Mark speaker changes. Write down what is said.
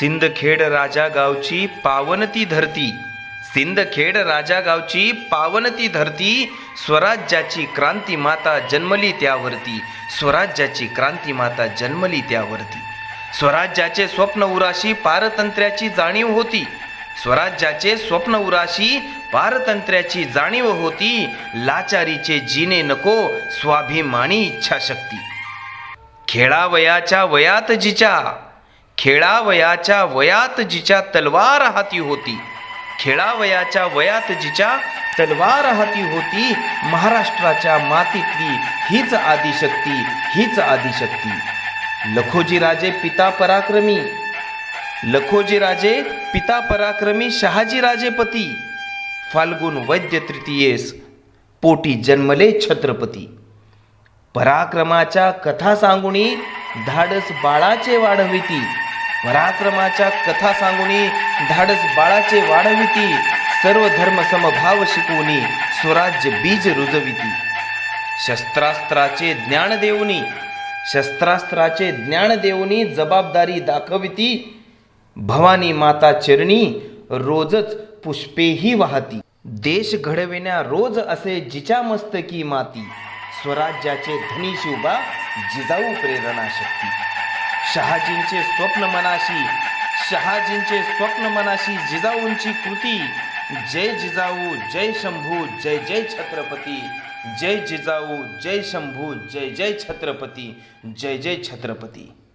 Speaker 1: सिंदखेड राजा गावची पावनती धरती. सिंदखेड राजा गावची पावनती धरती स्वराज्याची क्रांती माता जन्मली त्यावरती. स्वराज्याची क्रांती माता जन्मली त्यावरती. स्वराज्याचे स्वप्न उराशी पारतंत्र्याची जाणीव होती. स्वराज्याचे स्वप्न उराशी पारतंत्र्याची जाणीव होती. लाचारीचे जिने नको स्वाभिमानी इच्छाशक्ती. खेळावयाच्या वयात जिच्या खेळावयाच्या वयात जिच्या तलवार हाती होती खेळावयाच्या वयात जिच्या तलवार हाती होती महाराष्ट्राच्या मातीतली हीच आदिशक्ती हीच आदिशक्ती. लखोजी राजे पिता पराक्रमी लखोजी राजे पिता पराक्रमी शहाजी राजेपती फाल्गुन वैद्य तृतीयेस पोटी जन्मले छत्रपती. पराक्रमाच्या कथा सांगुणी धाडस बाळाचे वाढविती पराक्रमाच्या कथा सांगुनी धाडस बाळाचे वाढविती सर्व धर्म समभाव शिकवणी स्वराज्य बीज रुजविती. शस्त्रास्त्राचे ज्ञान देऊनी शस्त्रास्त्राचे ज्ञान देऊनी जबाबदारी दाखविती भवानी माता चरणी रोजच पुष्पेही वाहती. देश घडविण्या रोज असे जिच्या मस्तकी माती स्वराज्याचे धनी शिवबा जिजाऊ प्रेरणा शक्ती शहाजींचे स्वप्न मनाशी शहाजींचे स्वप्न मनाशी जिजाऊंची कृती. जय जिजाऊ जय शंभू जय जय छत्रपती. जय जिजाऊ जय शंभू जय जय छत्रपती. जय जय छत्रपती.